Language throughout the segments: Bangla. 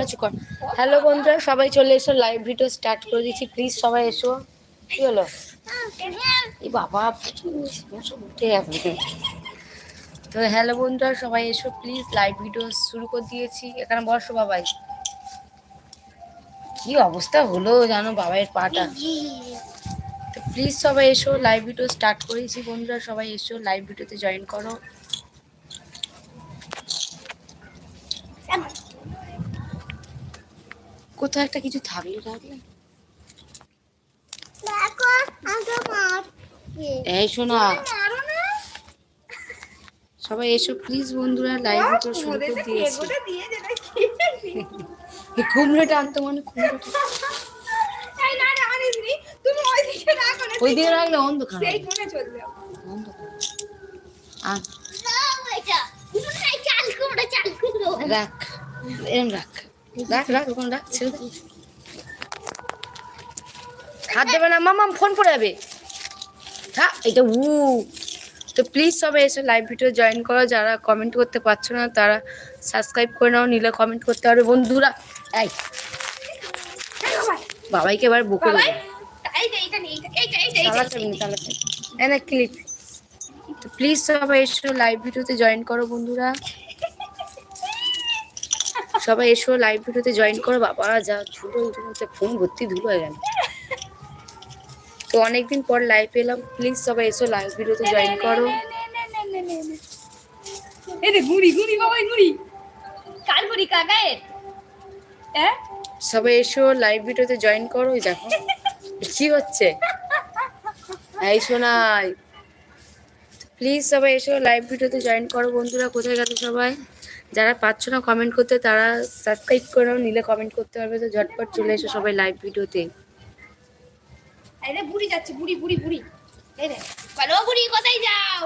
আচ্ছা কর। হ্যালো বন্ধুরা, সবাই চলে এসো। লাইভ ভিডিও স্টার্ট করে দিচ্ছি। প্লিজ সবাই এসো। কি হলো? বাবা তো হ্যালো বন্ধুরা, সবাই এসো। প্লিজ লাইভ ভিডিও শুরু করে দিয়েছি। এখানে বসো বাবাই। কি অবস্থা হলো জানো বাবাইয়ের পাটা? তো প্লিজ সবাই এসো লাইভ ভিডিও স্টার্ট করেছি বন্ধুরা সবাই এসো লাইভ ভিডিওতে জয়েন করো। কোথাও একটা কিছু থাকলে দেখো এই শোনা। সবাই এসো প্লিজ বন্ধুরা লাইভ ভিডিও শুরু করে দিয়েছি। এই কুমড়োটা আনতে মানে কুমড়োটা ওই দিকে রাখলে অন্ধকার হবে। অন্ধকার আন। এটা। চাল কুমড়ো চাল কুমড়ো। রাখ এরম রাখ। রাখ রাখ ওখানে রাখ ছেড়ে হাত দেবে না মামা ফোন পড়ে যাবে। থাক এটা উ। তো প্লিজ সবাই এসে লাইভ ভিডিও জয়েন করো যারা কমেন্ট করতে পারছ না তারা সাবস্ক্রাইব করে নাও নিলে কমেন্ট করতে পারবে। বন্ধুরা এই। বাবাইকে এবার বুকে দেবো। এই ক্লিপ প্লিজ সবাই এসো লাইভ ভিডিওতে জয়েন করো বন্ধুরা। সবাই এসো লাইভ ভিডিওতে জয়েন করো। বাবা যা ধুলো ইতিমধ্যে ফোন ভর্তি ধুলো হয়ে গেল। তো অনেকদিন পর লাইভ এলাম। প্লিজ সবাই এসো লাইভ ভিডিওতে জয়েন করো। গুড়ি গুড়ি বাবাই গুড়ি। কার গুড়ি কাকায়ের হ্যাঁ? সবাই এসো লাইভ ভিডিওতে জয়েন করো দেখো। কি হচ্ছে? এই শোনাই প্লিজ সবাই এসো লাইভ ভিডিওতে জয়েন করো বন্ধুরা কোথায় গেল সবাই? যারা পাচ্ছ না কমেন্ট করতে তারা সাবস্ক্রাইব করে নিলে কমেন্ট করতে পারবে তো ঝটপট চলে এসো সবাই লাইভ ভিডিওতে। এই রে বুড়ি যাচ্ছে বুড়ি বুড়ি বুড়ি। বলো বুড়ি কোথায় যাও?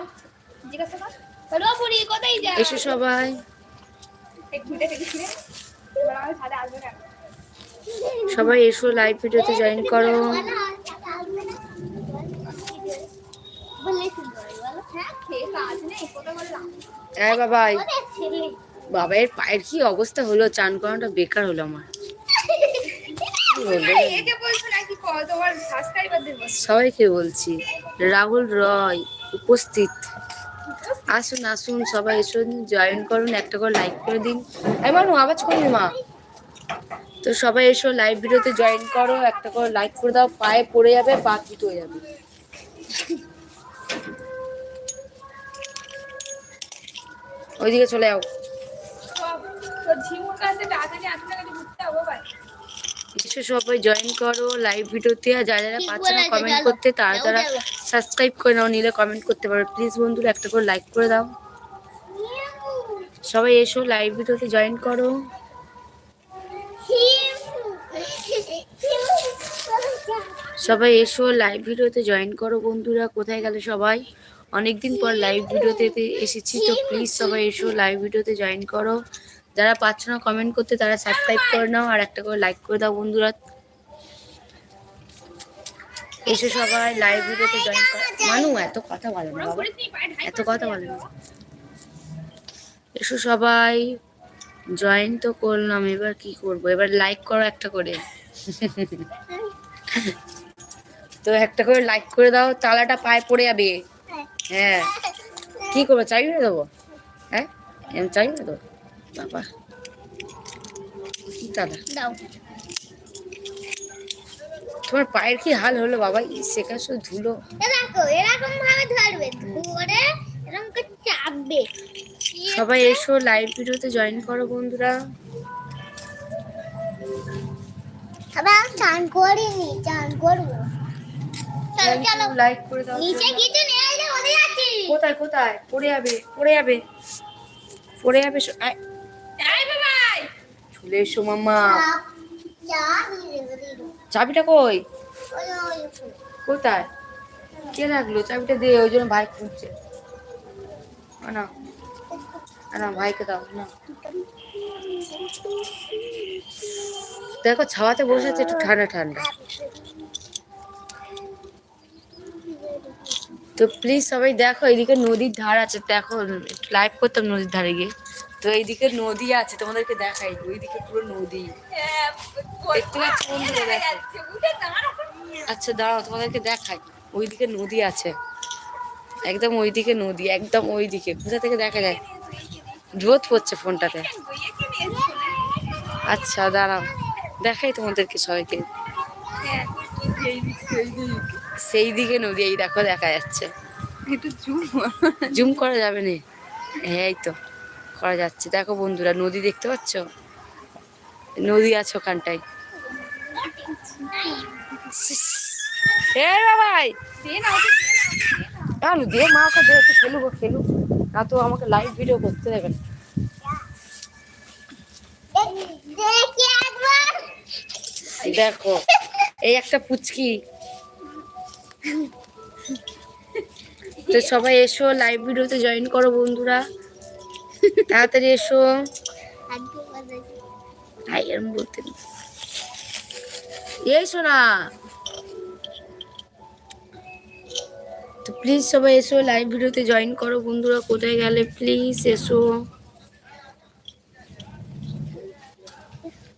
জিজ্ঞাসা কর। বলো বুড়ি কোথায় যাও? এসো সবাই। ঘুরে সবাই এসো লাইভ ভিডিওতে জয়েন করো। হ্যাঁ ওরে বাবাইয়ের পায়ের কি অবস্থা হলো? চান করানোটা বেকার হলো আমার। সবাইকে বলছি রাহুল রয় উপস্থিত। আসুন আসুন, সবাই এসুন জয়েন করুন, একটা করে লাইক করে দিন। এই মানু, আওয়াজ করবি মা। তো সবাই এসো লাইভ ভিডিওতে জয়েন করো, একটা করে লাইক করে দাও, পায়ে পড়ে যাবে, পা কিট যাবে। ওইদিকে চলে যাও। ঝিমুর কাছে, তাড়াতাড়ি আসলে কাছে ঘুরতে হব এসো সবাই জয়েন করো লাইভ ভিডিওতে আর যারা যারা পাচ্ছে না কমেন্ট করতে তারা তারা সাবস্ক্রাইব করে নাও নিলে কমেন্ট করতে পারো। প্লিজ বন্ধুরা একটা করে লাইক করে দাও। সবাই এসো লাইভ ভিডিওতে জয়েন করো। সবাই এসো লাইভ ভিডিওতে জয়েন করো বন্ধুরা। কোথায় গেলে সবাই? অনেকদিন পর লাইভ ভিডিওতে এসেছি তো প্লিজ সবাই এসো লাইভ ভিডিওতে জয়েন করো। যারা পাচ্ছ না কমেন্ট করতে, তারা সাবস্ক্রাইব করে নাও আর একটা করে লাইক করে দাও বন্ধুরা। এসো সবাই লাইভ ভিডিওতে জয়েন করো। মানু, এত কথা বলে না বাবা। এত কথা বলে না। এসো সবাই জয়েন তো করলাম, এবার কি করব? এবার লাইক করো একটা করে। তো একটা করে লাইক করে দাও, তালাটা পায়ে পড়ে যাবে। হ্যাঁ। কি করব? চাই না দেবো? হ্যাঁ? চাই না দেবো? বাবা। তালা দাও। তোমার পায়ের কি হাল হলো বাবা? শেখা শুধু ধুলো। দেখো এরকম ভাবে ধরবে ধরে এরকম করে চাপবে। সবাই এসো লাইভ ভিডিওতে জয়েন করো বন্ধুরা। আবার চান করিনি চান করব। চলো চলো। লাইক করে দাও। নিচে কিছু নেই ওদের যাচ্ছি কোথায় কোথায়? পড়ে যাবে পড়ে যাবে। পড়ে যাবে চলে এসো মামা চাবিটা কই? কোথায়? কে রাখল? চাবিটা দিয়ে ওই জন্য ভাই খুঁজছে। না না ভাইকে দাও না দেখো, ছাওয়াতে বসে আছে একটু ঠান্ডা ঠান্ডা। তো প্লিজ সবাই দেখো, এদিকে নদীর ধার আছে, দেখো, একটু লাইভ করতাম নদীর ধারে গিয়ে। তো এইদিকে নদী আছে তোমাদেরকে দেখাই। ওইদিকে পুরো নদী। দেখতে পাচ্ছ বন্ধুরা দেখো। আচ্ছা দাঁড়াও তোমাদেরকে দেখাই। ওইদিকে নদী আছে। একদম ওইদিকে নদী একদম ওইদিকে। কোথা থেকে দেখা যায়? রোদ পড়ছে ফোনটাতে। আচ্ছা দাঁড়াও। দেখাই তোমাদেরকে সবাইকে। সেই দিকে নদী এই দেখো দেখা যাচ্ছে। একটু জুম জুম করা যাবে না? হ্যাঁ এই তো। করা যাচ্ছে। দেখো বন্ধুরা, নদী দেখতে পাচ্ছ? নদী আছে ওখানটায়। বাবাই দিয়ে খেলুক ও খেলুক না তো আমাকে লাইভ ভিডিও করতে দেবে না। দেখো, এই একটা পুচকি। তো সবাই এসো লাইভ ভিডিওতে জয়েন করো বন্ধুরা। তাড়াতাড়ি এসো। এরম বলতে। এই শোনা তো প্লিজ সবাই এসো লাইভ ভিডিওতে জয়েন করো। বন্ধুরা কোথায় গেলে প্লিজ এসো।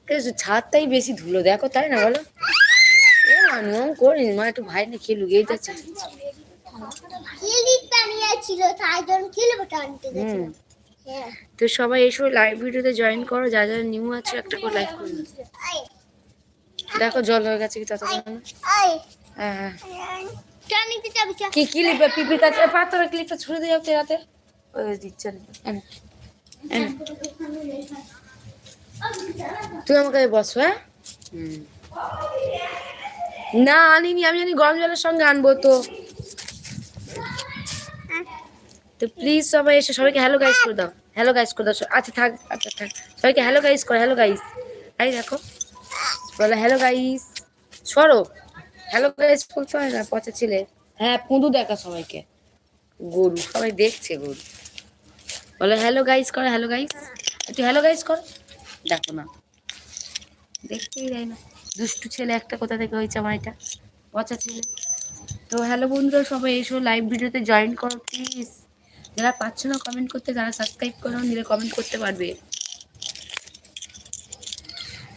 এসো ছাদটাই বেশি ধুলো দেখো তাই না বলো? নিয়ম করিস মা একটু ভাই না খেলুক এই যাচ্ছে ছিল তাই জন্য টানতে তো সবাই এসো লাইভ ভিডিওতে জয়েন করো, যা যা নিউ আছে, একটা করে লাইভ করো। দেখো, জল হয়ে গেছে কি ততক্ষণ হ্যাঁ হ্যাঁ। কি ক্লিপ পিপির কাছে পাথরের ক্লিপটা ছুড়ে দিয়ে যাচ্ছে রাতে ওই দিচ্ছে। তুই আমাকে বসো হ্যাঁ। না, আনিনি, আমি জানি গরম জলের সঙ্গে আনব তো। তো প্লিজ সবাই এসে সবাইকে হ্যালো গাইস করে দাও। হ্যালো গাইস করে দাও। আচ্ছা থাক আচ্ছা থাক। সবাইকে হ্যালো গাইস করো হ্যালো গাইস এই দেখো, বলো হ্যালো গাইস সরো। হ্যালো গাইস বলতে হয় না পচা ছেলে হ্যাঁ পুঁদু দেখা সবাইকে। গরু সবাই দেখছে গরু বলো হ্যালো গাইস করো হ্যালো গাইস একটু হ্যালো গাইস করো। দেখো না। দেখতেই যায় না। দুষ্টু ছেলে একটা কোথা থেকে হয়েছে আমার এটা? পচা ছেলে। তো হ্যালো বন্ধুরা, সবাই এসো লাইভ ভিডিওতে জয়েন করো প্লিজ যারা পাচ্ছ না কমেন্ট করতে, তারা সাবস্ক্রাইব করো, নিলে কমেন্ট করতে পারবে।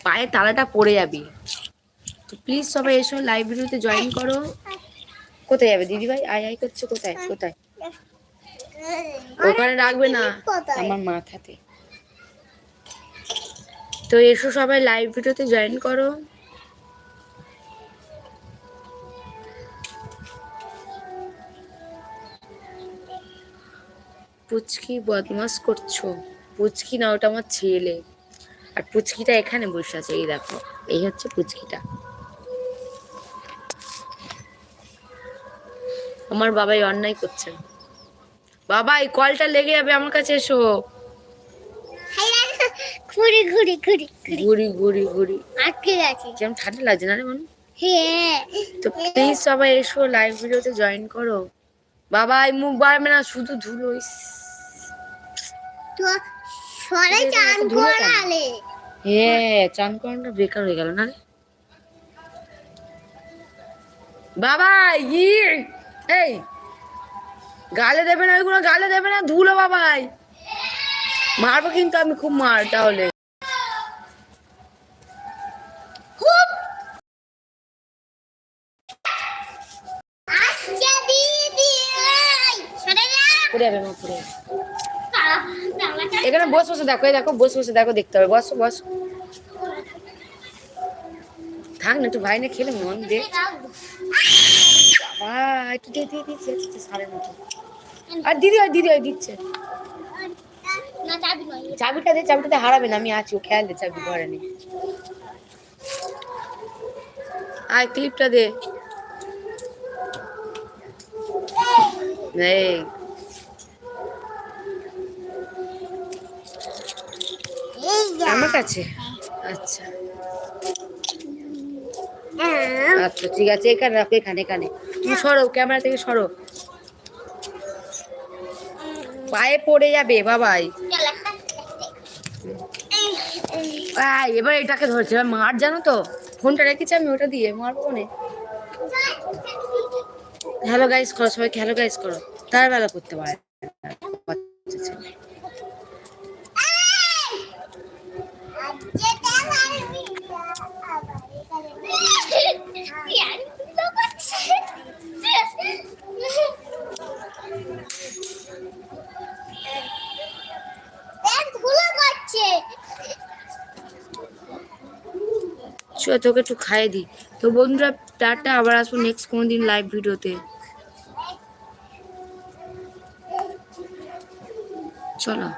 পায়ে তালাটা পড়ে যাবে। তো প্লিজ সবাই এসো ভিডিওতে জয়েন করো। কোথায় যাবে দিদি ভাই আয় আয় করছে কোথায়? কোথায়? ওখানে রাখবে না। আমার মাথাতে। তো এসো সবাই লাইভ ভিডিওতে জয়েন করো। পুচকি বদমাস করছ? পুচকি না ওটা আমার ছেলে। আর পুচকিটা এখানে বসে আছে এই দেখো এই হচ্ছে পুচকিটা। আমার বাবাই অন্যায় করছে। বাবা এই কলটা লেগে যাবে আমার কাছে এসো। ঘুরি ঘুরি ঘুরি ঘুরি। ঘুরি ঘুরি আটকে গেছে। কেমন ঠান্ডা লাগছে না রে মানু? হ্যাঁ। তো প্লিজ সবাই এসো লাইভ ভিডিওতে জয়েন করো। বাবা এই মুখ বাড়বে না শুধু ধুলো। তো সরে চান? করালে। হ্যাঁ চান করানোটা বেকার হয়ে গেল না রে? বাবা ই এই গালে দেবে না ওইগুলো গালে দেবে না ধুলো বাবাই। মারবো কিন্তু আমি খুব মার তাহলে। যাবে মা তালাটা এখানে বসে বসে, দেখো দেখো, বসে বসে, দেখো, দেখতে হবে। বসো বসো। থাক না, একটু ভাই না খেলে মন দে। একটু আর দিদি ওই দিদি ওই দিচ্ছে। চাবিটা দে, চাবিটাতে হারাবে না, আমি আছি, ও খেয়াল দে, চাবি ঘরে নেই। আর ক্লিপটা দে। এই। আমার কাছে? আচ্ছা। হ্যাঁ। আচ্ছা ঠিক আছে এখানে রাখো এখানে এখানে। তুমি সরো ক্যামেরা থেকে সরো। পায়ে পড়ে যাবে বাবাই। এবার এটাকে ধরছে। এবার মার জানো তো? ফোনটা রেখেছি আমি ওটা দিয়ে। মারবো কোনে? হ্যালো গাইস করো সবাইকে। হ্যালো গাইস করো। তার বেলা করতে পারে তোকে একটু খাইয়ে দিই। তো বন্ধুরা, টাটা, আবার আসব নেক্সট কোনো দিন লাইভ ভিডিওতে। চলো।